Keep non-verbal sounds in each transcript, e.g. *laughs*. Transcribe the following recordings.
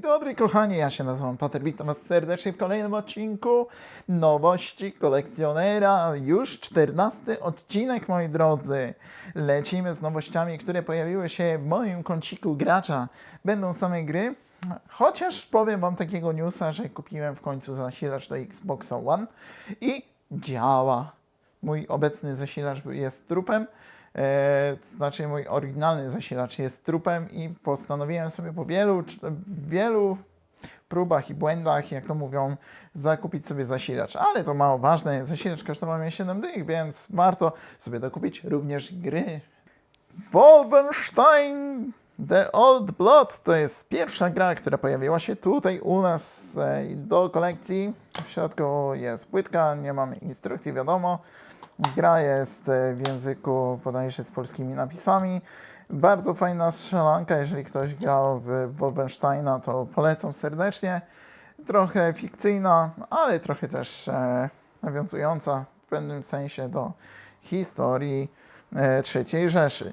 Dobry kochani, ja się nazywam Pater, witam was serdecznie w kolejnym odcinku Nowości Kolekcjonera. Już 14 odcinek moi drodzy. Lecimy z nowościami, które pojawiły się w moim kąciku gracza. Będą same gry, chociaż powiem wam takiego newsa, że kupiłem w końcu zasilacz do Xboxa One i działa. Mój obecny zasilacz jest trupem. E, to znaczy mój oryginalny zasilacz jest trupem i postanowiłem sobie po wielu, wielu próbach i błędach, jak to mówią, zakupić sobie zasilacz. Ale to mało ważne, zasilacz kosztował mnie 7 dych, więc warto sobie dokupić również gry. Wolfenstein The Old Blood to jest pierwsza gra, która pojawiła się tutaj u nas e, do kolekcji. W środku jest płytka, nie mamy instrukcji, wiadomo. Gra jest e, w języku bodajże z polskimi napisami. Bardzo fajna strzelanka, jeżeli ktoś grał w Wolfensteina, to polecam serdecznie. Trochę fikcyjna, ale trochę też e, nawiązująca w pewnym sensie do historii e, III Rzeszy.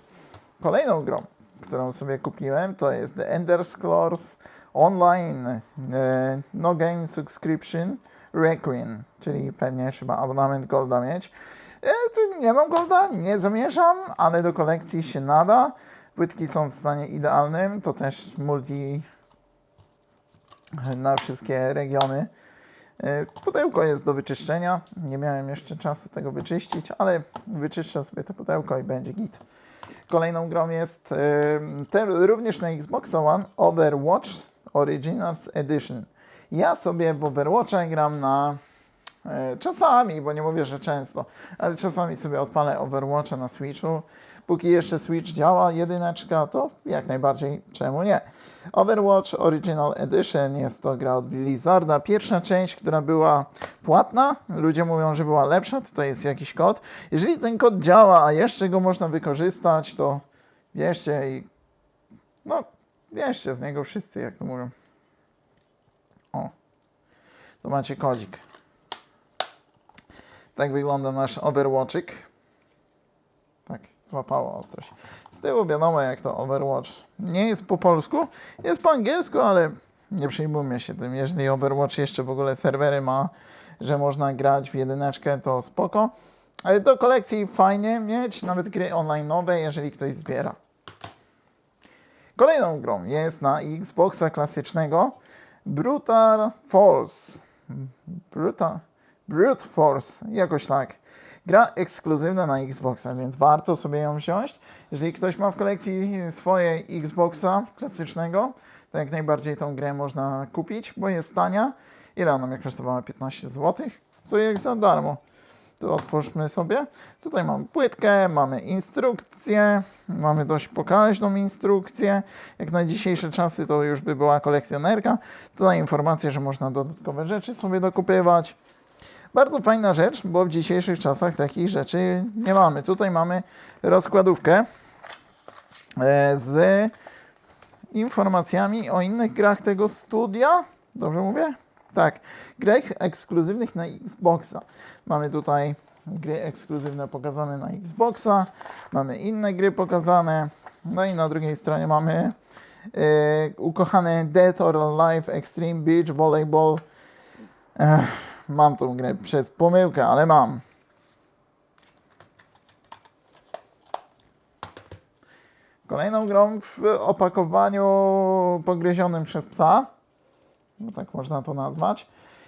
Kolejną grą, którą sobie kupiłem, to jest The Ender Scrolls Online e, No Game Subscription Requiem, czyli pewnie trzeba abonament Golda mieć. E, nie mam Golda, nie zamierzam, ale do kolekcji się nada. Płytki są w stanie idealnym, to też multi na wszystkie regiony. E, Pudełko jest do wyczyszczenia. Nie miałem jeszcze czasu tego wyczyścić, ale wyczyszczę sobie to pudełko i będzie git. Kolejną grą jest e, te, również na Xbox One Overwatch Originals Edition. Ja sobie w Overwatcha gram na czasami, bo nie mówię, że często, ale czasami sobie odpalę Overwatcha na Switchu. Póki jeszcze Switch działa, jedyneczka, to jak najbardziej, czemu nie? Overwatch Original Edition jest to gra od Blizzarda. Pierwsza część, która była płatna, ludzie mówią, że była lepsza, tutaj jest jakiś kod. Jeżeli ten kod działa, a jeszcze go można wykorzystać, to bierzcie i no, bierzcie z niego wszyscy, jak to mówią. O, to macie kodzik. Tak wygląda nasz Overwatchik. Tak, złapało ostrość. Z tyłu wiadomo jak to Overwatch. Nie jest po polsku, jest po angielsku, ale nie przyjmujmy się tym. Jeżeli Overwatch jeszcze w ogóle serwery ma, że można grać w jedyneczkę, to spoko. Ale do kolekcji fajnie mieć, nawet gry online nowe, jeżeli ktoś zbiera. Kolejną grą jest na Xboxa klasycznego Brutal Force. Brutal, Brute Force, jakoś tak. Gra ekskluzywna na Xboxa, więc warto sobie ją wziąć. Jeżeli ktoś ma w kolekcji swoje Xboxa klasycznego, to jak najbardziej tą grę można kupić, bo jest tania. Ile ona mnie kosztowała? 15 zł? To jak za darmo. Tu otwórzmy sobie. Tutaj mamy płytkę, mamy instrukcję, mamy dość pokaźną instrukcję. Jak na dzisiejsze czasy to już by była kolekcjonerka. Tutaj informacje, że można dodatkowe rzeczy sobie dokupywać. Bardzo fajna rzecz, bo w dzisiejszych czasach takich rzeczy nie mamy. Tutaj mamy rozkładówkę e, z informacjami o innych grach tego studia. Dobrze mówię? Tak, grach ekskluzywnych na Xboxa. Mamy tutaj gry ekskluzywne pokazane na Xboxa, mamy inne gry pokazane, no i na drugiej stronie mamy e, ukochane Dead or Alive Extreme Beach Volleyball. Ech, mam tą grę przez pomyłkę, ale mam. Kolejną grą w opakowaniu pogryzionym przez psa, bo tak można to nazwać,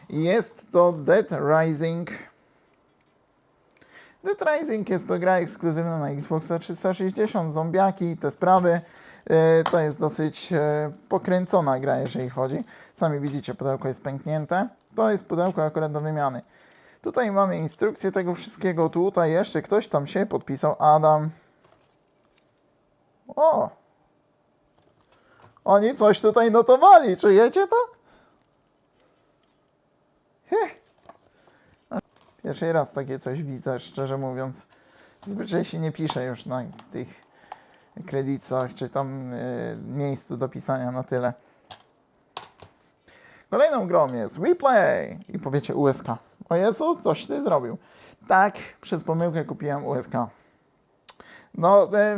jest to Dead Rising. Dead Rising jest to gra ekskluzywna na Xboxa 360, zombiaki, te sprawy. Yy, To jest dosyć e, pokręcona gra, jeżeli chodzi. Sami widzicie, pudełko jest pęknięte. To jest pudełko akurat do wymiany. Tutaj mamy instrukcję tego wszystkiego. Tutaj jeszcze ktoś tam się podpisał. Adam. O! Oni coś tutaj notowali. Czujecie to? Heh. Pierwszy raz takie coś widzę, szczerze mówiąc. Zazwyczaj się nie pisze już na tych kredytach, czy tam y, miejscu do pisania na tyle. Kolejną grą jest WePlay i powiecie USK. O Jezu, coś ty zrobił. Tak, przez pomyłkę kupiłem USK. No, e,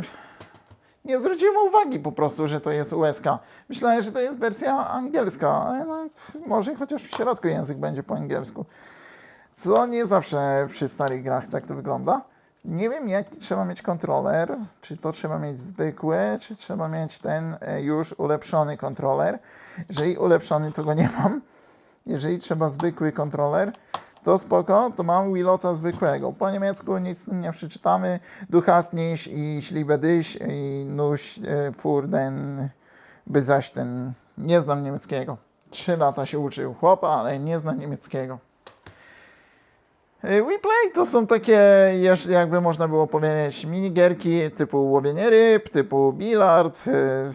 Nie zwróciłem uwagi po prostu, że to jest USK. Myślałem, że to jest wersja angielska, ale no, może chociaż w środku język będzie po angielsku. Co nie zawsze przy starych grach tak to wygląda. Nie wiem, jaki trzeba mieć kontroler. Czy to trzeba mieć zwykły, czy trzeba mieć ten e, już ulepszony kontroler. Jeżeli ulepszony, to go nie mam. Jeżeli trzeba zwykły kontroler, to spoko, to mam Willota zwykłego. Po niemiecku nic nie przeczytamy. Du hast nicht, ich liebe dich, i nuś e, für den bezaś-ten. Nie znam niemieckiego. Trzy lata się uczył chłopa, ale nie zna niemieckiego. WePlay to są takie, jakby można było powiedzieć, minigierki typu łowienie ryb, typu bilard. e,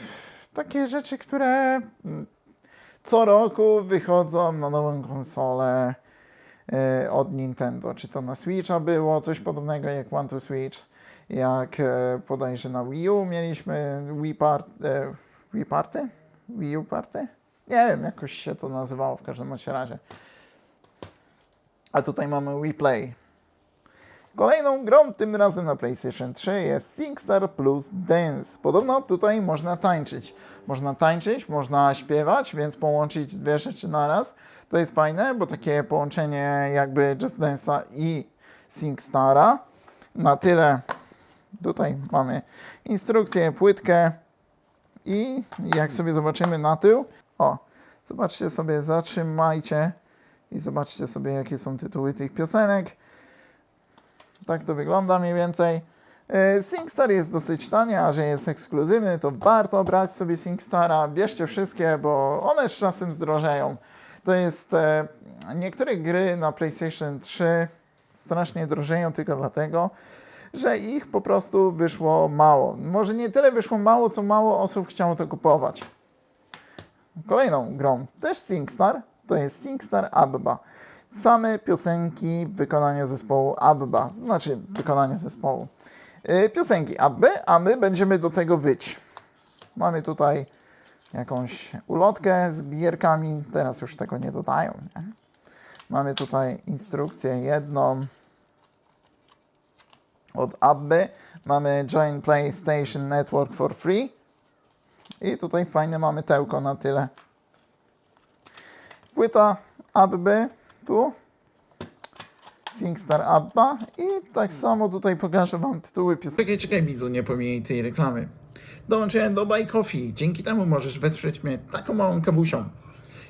Takie rzeczy, które mm, co roku wychodzą na nową konsolę e, od Nintendo. Czy to na Switcha było, coś podobnego jak One to Switch, jak e, bodajże na Wii U mieliśmy Wii, Part, Wii Party? Wii U Party? Nie wiem, jakoś się to nazywało w każdym razie. A tutaj mamy Wii Play. Kolejną grą, tym razem na PlayStation 3, jest SingStar Plus Dance. Podobno tutaj można tańczyć. Można tańczyć, można śpiewać, więc połączyć dwie rzeczy naraz. To jest fajne, bo takie połączenie jakby Just Dance'a i SingStara. Na tyle. Tutaj mamy instrukcję, płytkę i jak sobie zobaczymy na tył, o, zobaczcie sobie, zatrzymajcie i zobaczcie sobie, jakie są tytuły tych piosenek. Tak to wygląda mniej więcej. E, SingStar jest dosyć tanie, a że jest ekskluzywny, to warto brać sobie SingStara. Bierzcie wszystkie, bo one z czasem zdrożeją. To jest. E, niektóre gry na PlayStation 3 strasznie drożeją tylko dlatego, że ich po prostu wyszło mało. Może nie tyle wyszło mało, co mało osób chciało to kupować. Kolejną grą, też SingStar, to jest SingStar Abba. Same piosenki w wykonaniu zespołu Abba, znaczy w wykonaniu zespołu. Yy, piosenki Abby, a my będziemy do tego wyć. Mamy tutaj jakąś ulotkę z gierkami, teraz już tego nie dodają. Nie? Mamy tutaj instrukcję jedną od Abby. Mamy Join PlayStation Network for free. I tutaj fajne mamy tełko na tyle. Płyta Abby tu. SingStar Abba i tak samo tutaj pokażę Wam tytuły piosenek. Czekaj, czekaj, widzu, nie pomijaj tej reklamy. Dołączyłem do Buy Coffee. Dzięki temu możesz wesprzeć mnie taką małą kawusią.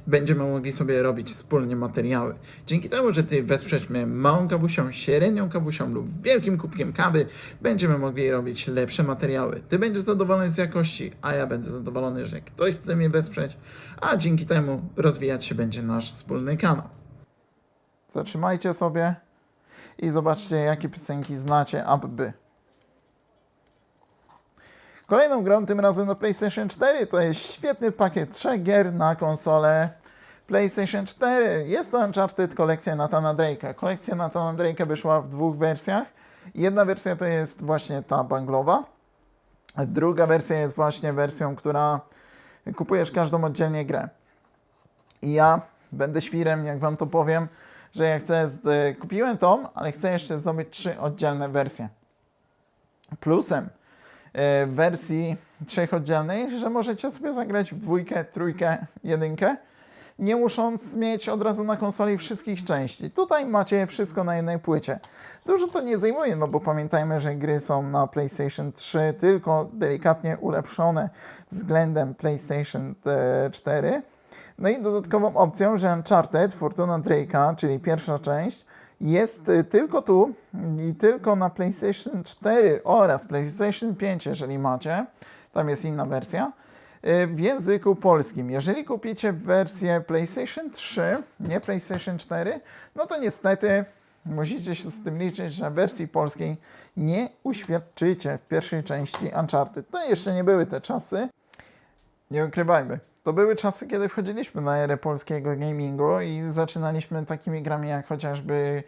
Będziemy mogli sobie robić wspólnie materiały. Dzięki temu, że Ty wesprzeć mnie małą kawusią, średnią kawusią lub wielkim kubkiem kawy, będziemy mogli robić lepsze materiały. Ty będziesz zadowolony z jakości, a ja będę zadowolony, że ktoś chce mnie wesprzeć, a dzięki temu rozwijać się będzie nasz wspólny kanał. Zatrzymajcie sobie i zobaczcie, jakie piosenki znacie Abby. Kolejną grą, tym razem na PlayStation 4, to jest świetny pakiet trzech gier na konsolę PlayStation 4. Jest to Uncharted kolekcja Nathana Drake'a. Kolekcja Nathana Drake'a wyszła w dwóch wersjach. Jedna wersja to jest właśnie ta banglowa. Druga wersja jest właśnie wersją, która kupujesz każdą oddzielnie grę. I ja będę świrem, jak wam to powiem, że ja chcę, z, kupiłem tą, ale chcę jeszcze zdobyć trzy oddzielne wersje. Plusem wersji trzech oddzielnych, że możecie sobie zagrać w dwójkę, trójkę, jedynkę, nie musząc mieć od razu na konsoli wszystkich części. Tutaj macie wszystko na jednej płycie. Dużo to nie zajmuje, no bo pamiętajmy, że gry są na PlayStation 3 tylko delikatnie ulepszone względem PlayStation e, 4. No i dodatkową opcją, że Uncharted Fortuna Drake'a, czyli pierwsza część, jest y, tylko tu i tylko na PlayStation 4 oraz PlayStation 5, jeżeli macie. Tam jest inna wersja. y, W języku polskim. Jeżeli kupicie wersję PlayStation 3, nie PlayStation 4, no to niestety musicie się z tym liczyć, że wersji polskiej nie uświadczycie w pierwszej części Uncharted. To jeszcze nie były te czasy. Nie ukrywajmy. To były czasy, kiedy wchodziliśmy na erę polskiego gamingu i zaczynaliśmy takimi grami jak chociażby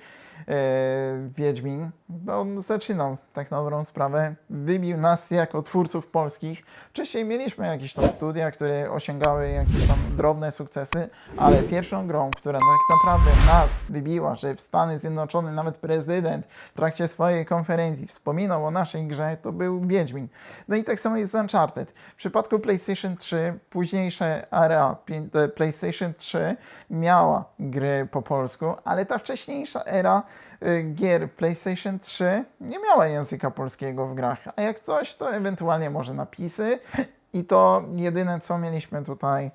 Wiedźmin. No, on zaczynał tak na dobrą sprawę. Wybił nas jako twórców polskich. Wcześniej mieliśmy jakieś tam studia, które osiągały jakieś tam drobne sukcesy, ale pierwszą grą, która tak naprawdę nas wybiła, że w Stany Zjednoczone nawet prezydent w trakcie swojej konferencji wspominał o naszej grze, to był Wiedźmin. No i tak samo jest z Uncharted. W przypadku PlayStation 3, późniejsza era e, PlayStation 3 miała gry po polsku, ale ta wcześniejsza era gier PlayStation 3 nie miała języka polskiego w grach, a jak coś, to ewentualnie może napisy i to jedyne, co mieliśmy tutaj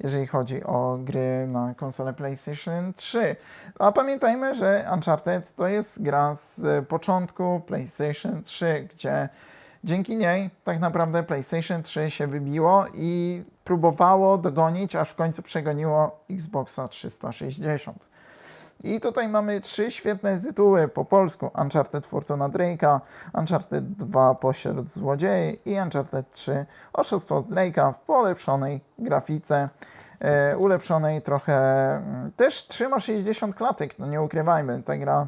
jeżeli chodzi o gry na konsolę PlayStation 3. A pamiętajmy, że Uncharted to jest gra z początku PlayStation 3, gdzie dzięki niej tak naprawdę PlayStation 3 się wybiło i próbowało dogonić, aż w końcu przegoniło Xboxa 360. I tutaj mamy trzy świetne tytuły po polsku. Uncharted Fortuna Drake'a, Uncharted 2 Pośród Złodziei i Uncharted 3 Oszustwo z Drake'a w polepszonej grafice, e, ulepszonej trochę, mm, też trzyma 60 klatek, no nie ukrywajmy, ta gra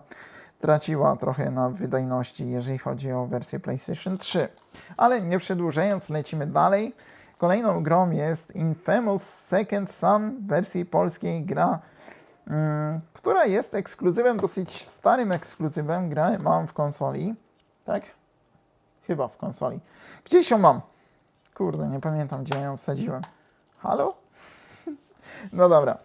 traciła trochę na wydajności, jeżeli chodzi o wersję PlayStation 3. Ale nie przedłużając, lecimy dalej. Kolejną grą jest Infamous Second Son w wersji polskiej gra która jest ekskluzywem, dosyć starym ekskluzywem. Grę mam w konsoli, tak? Chyba w konsoli. Gdzieś ją mam. Kurde, nie pamiętam, gdzie ją wsadziłem. Halo? *laughs* No dobra,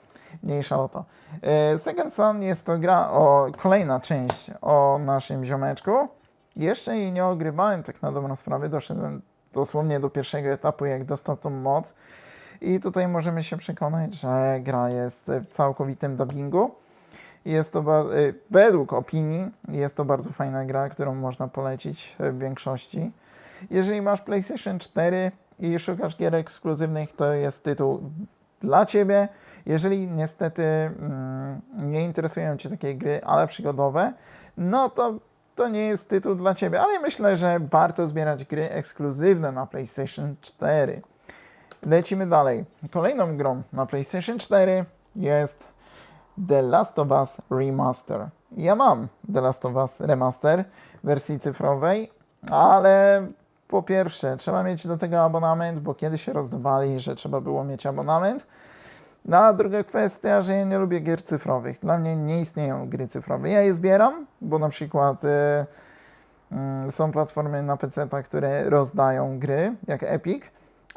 mniejsza o to. E, Second Son jest to gra o, kolejna część o naszym ziomeczku. Jeszcze jej nie ogrywałem, tak na dobrą sprawę. Doszedłem dosłownie do pierwszego etapu, jak dostał tą moc. I tutaj możemy się przekonać, że gra jest w całkowitym dubbingu. Jest to, y, według opinii, jest to bardzo fajna gra, którą można polecić w większości. Jeżeli masz PlayStation 4 i szukasz gier ekskluzywnych, to jest tytuł dla Ciebie. Jeżeli niestety mm, nie interesują Cię takie gry, ale przygodowe, no to to nie jest tytuł dla Ciebie. Ale myślę, że warto zbierać gry ekskluzywne na PlayStation 4. Lecimy dalej. Kolejną grą na PlayStation 4 jest The Last of Us Remaster. Ja mam The Last of Us Remaster w wersji cyfrowej, ale po pierwsze trzeba mieć do tego abonament, bo kiedy się rozdawali, że trzeba było mieć abonament. No a druga kwestia, że ja nie lubię gier cyfrowych. Dla mnie nie istnieją gry cyfrowe. Ja je zbieram, bo na przykład y, mm, są platformy na PC, które rozdają gry, jak Epic,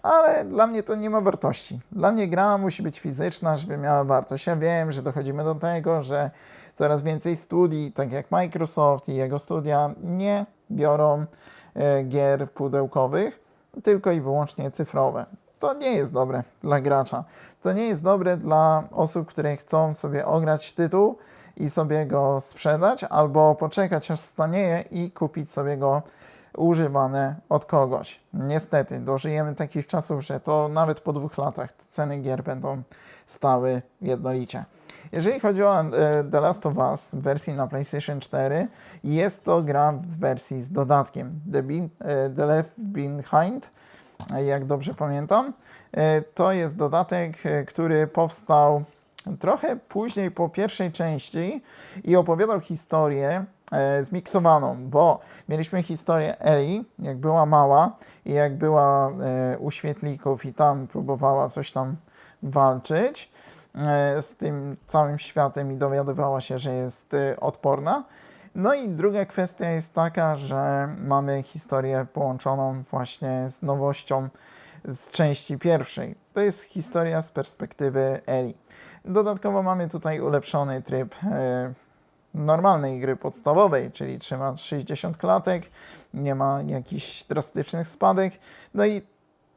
ale dla mnie to nie ma wartości. Dla mnie gra musi być fizyczna, żeby miała wartość. Ja wiem, że dochodzimy do tego, że coraz więcej studii, tak jak Microsoft i jego studia, nie biorą e, gier pudełkowych, tylko i wyłącznie cyfrowe. To nie jest dobre dla gracza. To nie jest dobre dla osób, które chcą sobie ograć tytuł i sobie go sprzedać, albo poczekać aż stanieje i kupić sobie go używane od kogoś. Niestety, dożyjemy takich czasów, że to nawet po dwóch latach ceny gier będą stały jednolicie. Jeżeli chodzi o e, The Last of Us w wersji na PlayStation 4, jest to gra w wersji z dodatkiem The, e, The Left Behind, e, jak dobrze pamiętam. To jest dodatek, który powstał trochę później po pierwszej części i opowiadał historię zmiksowaną, bo mieliśmy historię Eli, jak była mała i jak była e, u świetlików i tam próbowała coś tam walczyć e, z tym całym światem i dowiadywała się, że jest e, odporna. No i druga kwestia jest taka, że mamy historię połączoną właśnie z nowością z części pierwszej. To jest historia z perspektywy Eli. Dodatkowo mamy tutaj ulepszony tryb e, normalnej gry podstawowej, czyli trzyma 60 klatek, nie ma jakichś drastycznych spadek. No i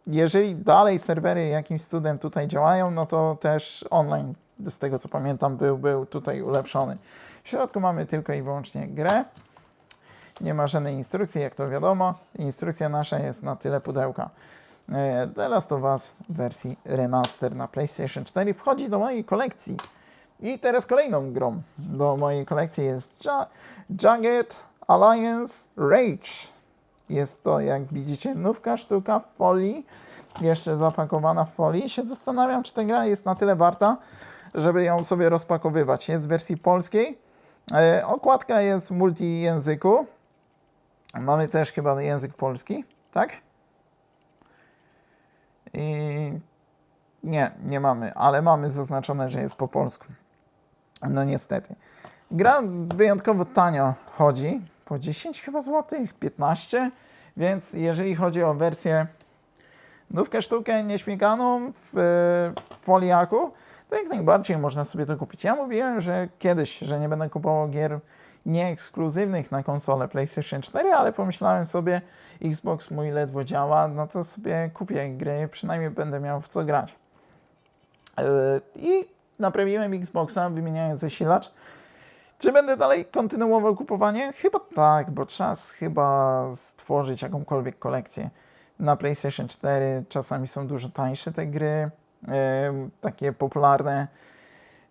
jeżeli dalej serwery jakimś cudem tutaj działają, no to też online, z tego co pamiętam, był, był tutaj ulepszony. W środku mamy tylko i wyłącznie grę. Nie ma żadnej instrukcji, jak to wiadomo. Instrukcja nasza jest na tyle pudełka. E, The Last of Us w wersji remaster na PlayStation 4 wchodzi do mojej kolekcji. I teraz kolejną grą do mojej kolekcji jest ja Jagged Alliance Rage. Jest to, jak widzicie, nówka sztuka w folii, jeszcze zapakowana w folii. Się zastanawiam, czy ta gra jest na tyle warta, żeby ją sobie rozpakowywać. Jest w wersji polskiej. E, okładka jest w multijęzyku. Mamy też chyba język polski, tak? I nie, nie mamy, ale mamy zaznaczone, że jest po polsku. No niestety. Gra wyjątkowo tanio chodzi, po 10 chyba złotych, 15, więc jeżeli chodzi o wersję nówkę sztukę nieśmiganą w, w foliaku, to jak najbardziej można sobie to kupić. Ja mówiłem, że kiedyś, że nie będę kupował gier nieekskluzywnych na konsolę PlayStation 4, ale pomyślałem sobie, Xbox mój ledwo działa, no to sobie kupię gry, przynajmniej będę miał w co grać. Yy, I naprawiłem Xboxa, wymieniając zasilacz. Czy będę dalej kontynuował kupowanie? Chyba tak, bo czas chyba stworzyć jakąkolwiek kolekcję. Na PlayStation 4 czasami są dużo tańsze te gry, yy, takie popularne.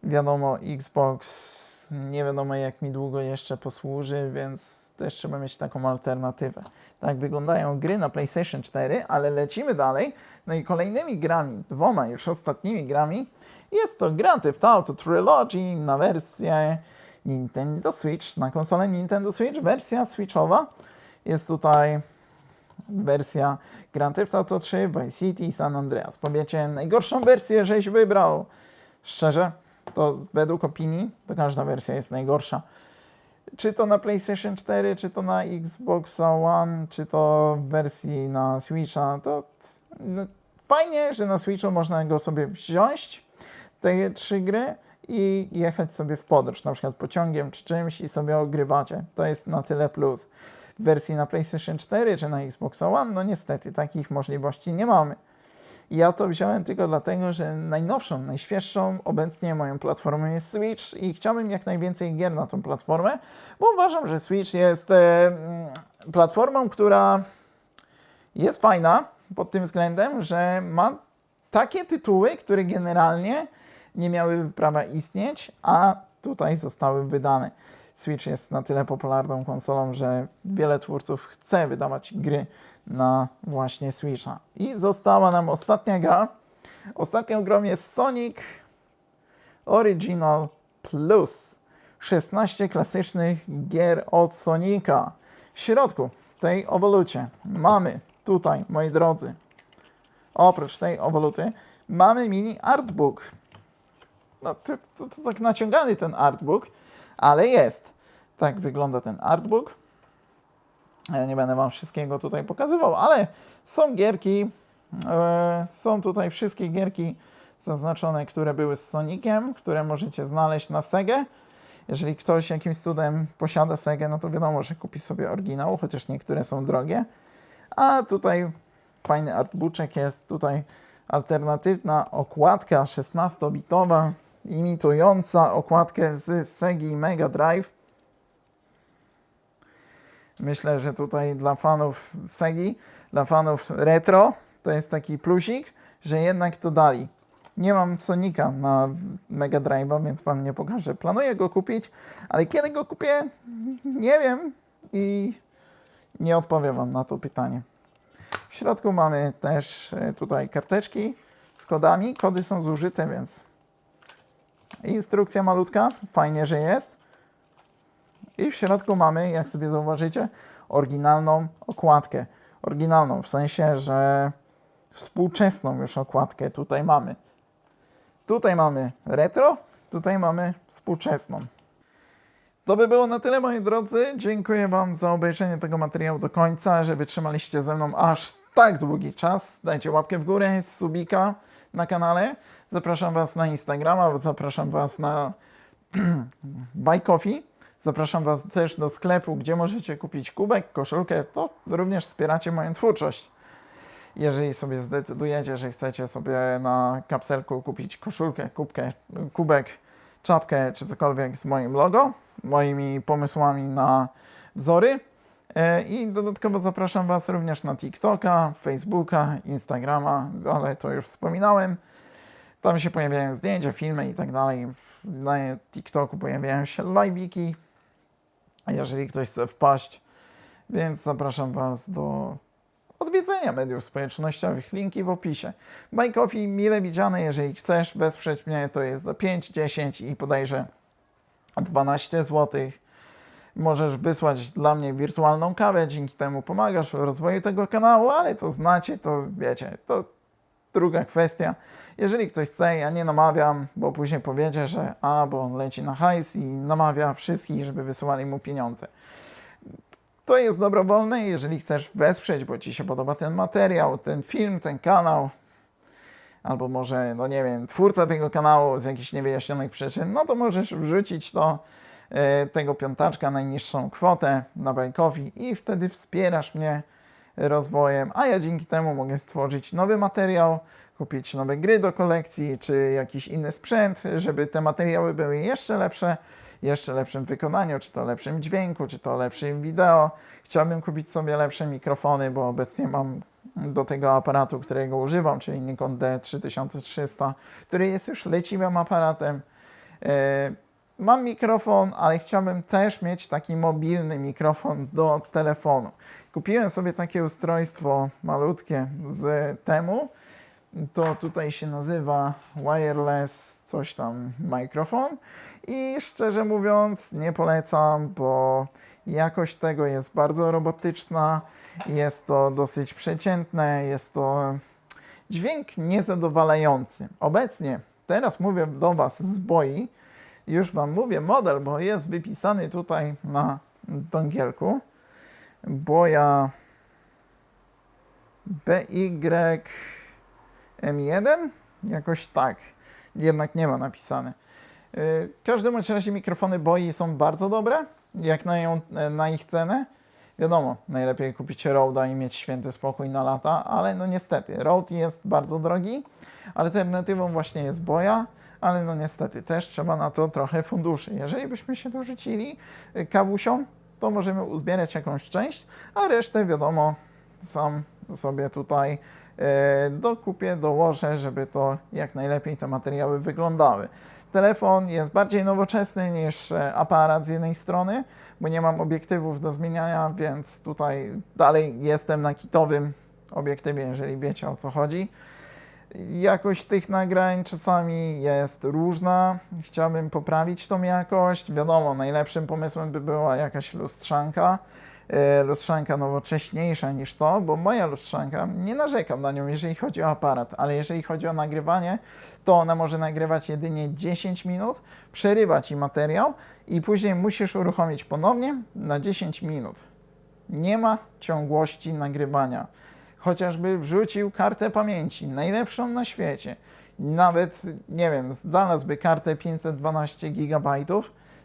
Wiadomo, Xbox nie wiadomo jak mi długo jeszcze posłuży, więc też trzeba mieć taką alternatywę. Tak wyglądają gry na PlayStation 4, ale lecimy dalej. No i kolejnymi grami, dwoma już ostatnimi grami, jest to Grand Theft Auto Trilogy na wersję Nintendo Switch, na konsolę Nintendo Switch, wersja switchowa. Jest tutaj wersja Grand Theft Auto 3, Vice City San Andreas. Powiecie, najgorszą wersję żeś wybrał. Szczerze, to według opinii, to każda wersja jest najgorsza. Czy to na PlayStation 4, czy to na Xbox One, czy to w wersji na Switcha, to no, fajnie, że na Switchu można go sobie wziąć, te trzy gry i jechać sobie w podróż, na przykład pociągiem czy czymś i sobie ogrywacie. To jest na tyle plus. W wersji na PlayStation 4 czy na Xbox One, no niestety takich możliwości nie mamy. Ja to wziąłem tylko dlatego, że najnowszą, najświeższą obecnie moją platformą jest Switch i chciałbym jak najwięcej gier na tą platformę, bo uważam, że Switch jest e, mm, platformą, która jest fajna pod tym względem, że ma takie tytuły, które generalnie nie miały prawa istnieć, a tutaj zostały wydane. Switch jest na tyle popularną konsolą, że wiele twórców chce wydawać gry na właśnie Switcha. I została nam ostatnia gra. Ostatnią grą jest Sonic Original Plus. 16 klasycznych gier od Sonika. W środku tej owolucie mamy tutaj, moi drodzy, oprócz tej owoluty, mamy mini artbook. No, to, to, to tak naciągany ten artbook, ale jest. Tak wygląda ten artbook. Ja nie będę Wam wszystkiego tutaj pokazywał, ale są gierki, e, są tutaj wszystkie gierki zaznaczone, które były z Soniciem, które możecie znaleźć na Sega. Jeżeli ktoś jakimś cudem posiada Sega, no to wiadomo, że kupi sobie oryginał, chociaż niektóre są drogie. A tutaj fajny artbooczek jest, tutaj alternatywna okładka 16-bitowa, imitująca okładkę z Segi Mega Drive. Myślę, że tutaj dla fanów Segi, dla fanów retro, to jest taki plusik, że jednak to dali. Nie mam Sonika na Mega Drive'a, więc wam nie pokażę. Planuję go kupić, ale kiedy go kupię, nie wiem i nie odpowiem wam na to pytanie. W środku mamy też e, tutaj karteczki z kodami. Kody są zużyte, więc instrukcja malutka, fajnie, że jest. I w środku mamy, jak sobie zauważycie, oryginalną okładkę. Oryginalną w sensie, że współczesną już okładkę tutaj mamy. Tutaj mamy retro, tutaj mamy współczesną. To by było na tyle, moi drodzy. Dziękuję Wam za obejrzenie tego materiału do końca, że wytrzymaliście ze mną aż tak długi czas. Dajcie łapkę w górę, subika na kanale. Zapraszam Was na Instagrama, zapraszam Was na *clears throat* Buy Coffee. Zapraszam Was też do sklepu, gdzie możecie kupić kubek, koszulkę. To również wspieracie moją twórczość. Jeżeli sobie zdecydujecie, że chcecie sobie na kapselku kupić koszulkę, kubkę, kubek, czapkę czy cokolwiek z moim logo, moimi pomysłami na wzory. E, I dodatkowo zapraszam Was również na TikToka, Facebooka, Instagrama, ale to już wspominałem. Tam się pojawiają zdjęcia, filmy i tak dalej. Na TikToku pojawiają się live'iki. Jeżeli ktoś chce wpaść Więc zapraszam Was do odwiedzenia mediów społecznościowych. Linki w opisie. Buy Coffee mile widziane, jeżeli chcesz wesprzeć mnie, to jest za 5, 10 i podejrzę 12 zł. Możesz wysłać dla mnie wirtualną kawę, dzięki temu pomagasz w rozwoju tego kanału, ale to znacie, to wiecie, to druga kwestia. Jeżeli ktoś chce, ja nie namawiam, bo później powiedzie, że a, bo on leci na hajs i namawia wszystkich, żeby wysyłali mu pieniądze. To jest dobrowolne, jeżeli chcesz wesprzeć, bo Ci się podoba ten materiał, ten film, ten kanał, albo może, no nie wiem, twórca tego kanału z jakichś niewyjaśnionych przyczyn, no to możesz wrzucić to, e, tego piątaczka, najniższą kwotę na Bajkowi i wtedy wspierasz mnie rozwojem, a ja dzięki temu mogę stworzyć nowy materiał, kupić nowe gry do kolekcji, czy jakiś inny sprzęt, żeby te materiały były jeszcze lepsze, jeszcze lepszym wykonaniu, czy to lepszym dźwięku, czy to lepszym wideo. Chciałbym kupić sobie lepsze mikrofony, bo obecnie mam do tego aparatu, którego używam, czyli Nikon D3300, który jest już leciwym aparatem. E, Mam mikrofon, ale chciałbym też mieć taki mobilny mikrofon do telefonu. Kupiłem sobie takie ustrojstwo malutkie z temu. To tutaj się nazywa wireless coś tam mikrofon i szczerze mówiąc nie polecam, bo jakość tego jest bardzo robotyczna, jest to dosyć przeciętne, jest to dźwięk niezadowalający. Obecnie, teraz mówię do Was z boi, już Wam mówię model, bo jest wypisany tutaj na dongielku. Boja BY-M1, jakoś tak, jednak nie ma napisane. Yy, W każdym razie mikrofony Boi są bardzo dobre, jak na, ją, na ich cenę. Wiadomo, najlepiej kupić Rode'a i mieć święty spokój na lata, ale no niestety, Rode jest bardzo drogi. Alternatywą właśnie jest Boja, ale no niestety też trzeba na to trochę funduszy. Jeżeli byśmy się dorzucili y, kawusią, to możemy uzbierać jakąś część, a resztę wiadomo, sam sobie tutaj e, dokupię, dołożę, żeby to jak najlepiej te materiały wyglądały. Telefon jest bardziej nowoczesny niż e, aparat z jednej strony, bo nie mam obiektywów do zmieniania, więc tutaj dalej jestem na kitowym obiektywie, jeżeli wiecie o co chodzi. Jakość tych nagrań czasami jest różna. Chciałbym poprawić tą jakość. Wiadomo, najlepszym pomysłem by była jakaś lustrzanka. E, Lustrzanka nowocześniejsza niż to, bo moja lustrzanka, nie narzekam na nią, jeżeli chodzi o aparat, ale jeżeli chodzi o nagrywanie, to ona może nagrywać jedynie 10 minut, przerywać ci materiał i później musisz uruchomić ponownie na 10 minut. Nie ma ciągłości nagrywania chociażby wrzucił kartę pamięci, najlepszą na świecie, nawet, nie wiem, znalazłby kartę 512 GB,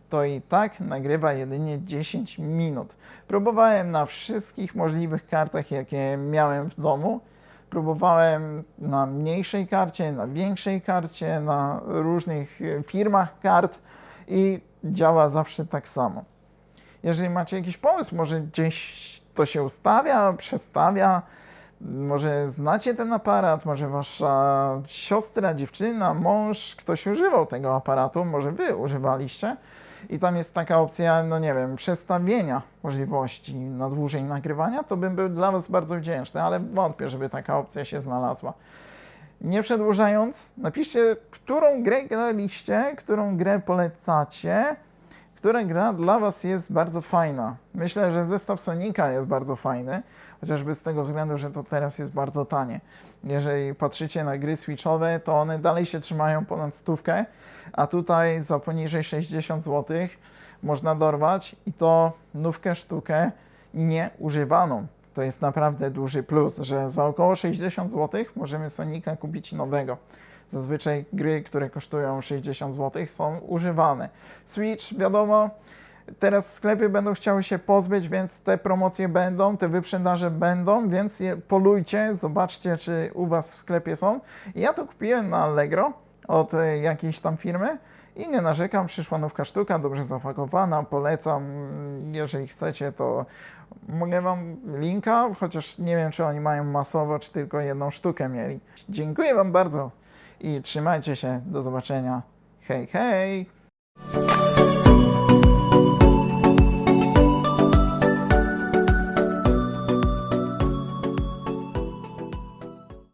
to i tak nagrywa jedynie 10 minut. Próbowałem na wszystkich możliwych kartach, jakie miałem w domu. Próbowałem na mniejszej karcie, na większej karcie, na różnych firmach kart i działa zawsze tak samo. Jeżeli macie jakiś pomysł, może gdzieś to się ustawia, przestawia, może znacie ten aparat, może wasza siostra, dziewczyna, mąż, ktoś używał tego aparatu, może wy używaliście? I tam jest taka opcja, no nie wiem, przestawienia możliwości na dłużej nagrywania, to bym był dla was bardzo wdzięczny, ale wątpię, żeby taka opcja się znalazła. Nie przedłużając, napiszcie, którą grę graliście, którą grę polecacie, która gra dla Was jest bardzo fajna. Myślę, że zestaw Sonika jest bardzo fajny, chociażby z tego względu, że to teraz jest bardzo tanie. Jeżeli patrzycie na gry switchowe, to one dalej się trzymają ponad stówkę, a tutaj za poniżej 60 zł można dorwać i to nówkę sztukę nieużywaną. To jest naprawdę duży plus, że za około 60 zł możemy Sonika kupić nowego. Zazwyczaj gry, które kosztują 60 zł są używane. Switch, wiadomo, teraz sklepy będą chciały się pozbyć, więc te promocje będą, te wyprzedaże będą, więc je polujcie, zobaczcie, czy u Was w sklepie są. Ja to kupiłem na Allegro od e, jakiejś tam firmy i nie narzekam, przyszła nówka sztuka, dobrze zapakowana, polecam, jeżeli chcecie, to mogę Wam linka, chociaż nie wiem, czy oni mają masowo, czy tylko jedną sztukę mieli. Dziękuję Wam bardzo i trzymajcie się, do zobaczenia. Hej, hej!